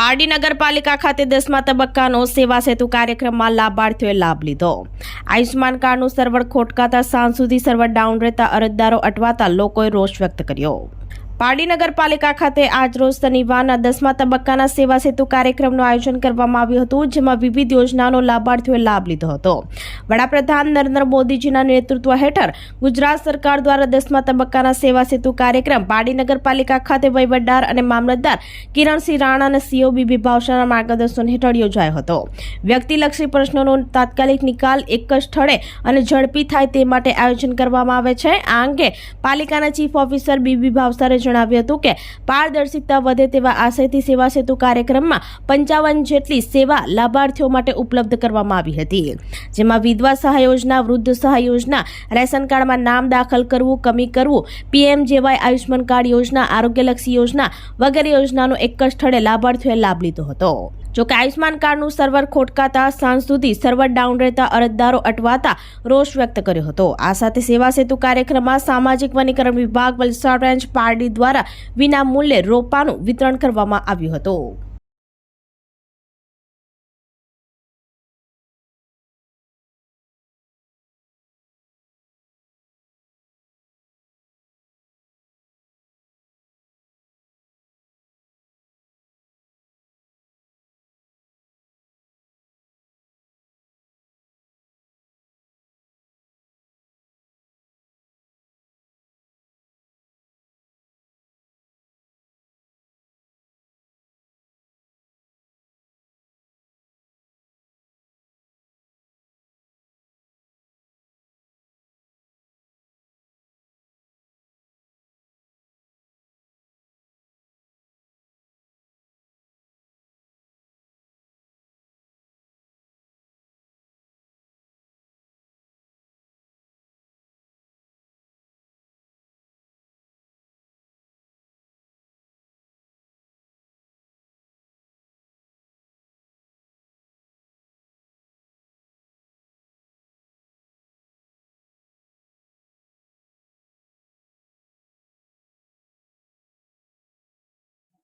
પારડી નગરપાલિકા ખાતે દસમા તબક્કાનો સેવા સેતુ કાર્યક્રમમાં લાભાર્થીઓએ લાભ લીધો. આયુષ્માન કાર્ડનું સર્વર ખોટકાતા સાંજ સુધી સર્વર ડાઉન રહેતા અરજદારો અટવાતા લોકોએ રોષ વ્યક્ત કર્યો. પારડી નગરપાલિકા ખાતે આજરોજ શનિવારના દસમા તબક્કાના સેવા સેતુ કાર્યક્રમનું આયોજન કરવામાં આવ્યું હતું, જેમાં વિવિધ યોજનાનો લાભાર્થીઓએ લાભ લીધો હતો. વડાપ્રધાન નરેન્દ્ર મોદીજીના નેતૃત્વ હેઠળ ગુજરાત સરકાર દ્વારા દસમા તબક્કાના સેવા સેતુ કાર્યક્રમ પારડી નગરપાલિકા ખાતે વહીવટદાર અને મામલતદાર કિરણસિંહ રાણા અને સીઓ બીબી ભાવસાના માર્ગદર્શન હેઠળ યોજાયો હતો. વ્યક્તિલક્ષી પ્રશ્નોનો તાત્કાલિક નિકાલ એક જ સ્થળે અને ઝડપી થાય તે માટે આયોજન કરવામાં આવે છે. આ અંગે પાલિકાના ચીફ ઓફિસર બીબી ભાવસારે જણાવ્યું હતું કે પારદર્શિકતા વધે તેવા આશયથી સેવા સેતુ કાર્યક્રમમાં પંચાવન જેટલી સેવા લાભાર્થીઓ માટે ઉપલબ્ધ કરવામાં આવી હતી. જેમાં વિધવા સહાય યોજના, વૃદ્ધ સહાય યોજના, રેશન કાર્ડમાં નામ દાખલ કરવું, કમી કરવું પીએમ જેવાય આયુષ્માન કાર્ડ યોજના, આરોગ્યલક્ષી યોજના વગેરે યોજનાનો એક જ સ્થળે લાભાર્થીઓએ લાભ લીધો હતો. જોકે આયુષ્માન કાર્ડનું સર્વર ખોટકાતા સાંજ સુધી સર્વર ડાઉન રહેતા અરજદારો અટવાતા રોષ વ્યક્ત કર્યો હતો. આ સાથે સેવા સેતુ કાર્યક્રમમાં સામાજિક વનીકરણ વિભાગ, વલસાડ રેન્જ, પારડી દ્વારા વિના મૂલ્યે રોપાનું વિતરણ કરવામાં આવ્યું હતું.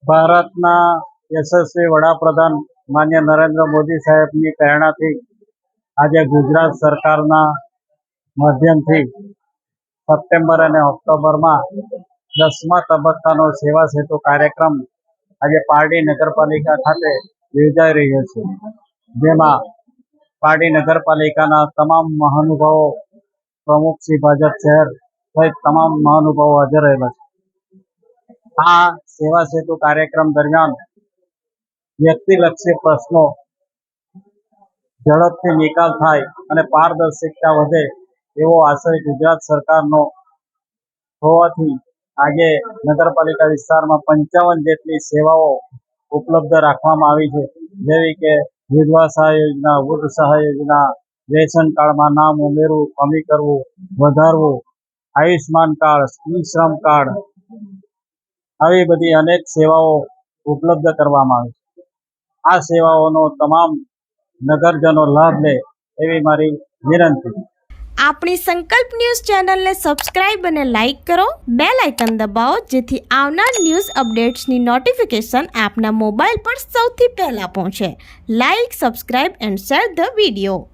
ભારતના યશસ્વી વડાપ્રધાન માન્ય નરેન્દ્ર મોદી સાહેબની પ્રેરણાથી આજે ગુજરાત સરકારના માધ્યમથી સપ્ટેમ્બર અને ઓક્ટોબરમાં દસમા તબક્કાનો સેવા સેતુ કાર્યક્રમ આજે પારડી નગરપાલિકા ખાતે યોજાઈ રહ્યો છે. જેમાં પારડી નગરપાલિકાના તમામ મહાનુભાવો, પ્રમુખ શ્રી ભાજપ શહેર સહિત તમામ મહાનુભાવો હાજર રહેલા છે. આ સેવા સેતુ કાર્યક્રમ દરમિયાન વ્યક્તિલક્ષી પ્રશ્નો, ઝડપથી નિકાલ થાય અને પારદર્શિકતા વધે એવો આશય ગુજરાત સરકારનો હોવાથી આજે નગરપાલિકા વિસ્તારમાં પંચાવન જેટલી સેવાઓ ઉપલબ્ધ રાખવામાં આવી છે. જેવી કે વિધવા સહાય યોજના વૃદ્ધ સહાય યોજના, રેશન કાર્ડમાં નામ ઉમેરવું, કમી કરવું, વધારવું આયુષ્માન કાર્ડ ઈ શ્રમ કાર્ડ આવી બધી અનેક સેવાઓ ઉપલબ્ધ કરવામાં આવે છે. આ સેવાઓનો તમામ નગરજનો લાભ લે એવી મારી વિનંતી. આપણી સંકલ્પ ન્યૂઝ ચેનલને સબસ્ક્રાઇબ અને લાઇક કરો. બે લાઇકન દબાવો, જેથી આવનાર ન્યૂઝ અપડેટ્સની નોટિફિકેશન આપના મોબાઈલ પર સૌથી પહેલા પહોંચે. Like, subscribe and share the video.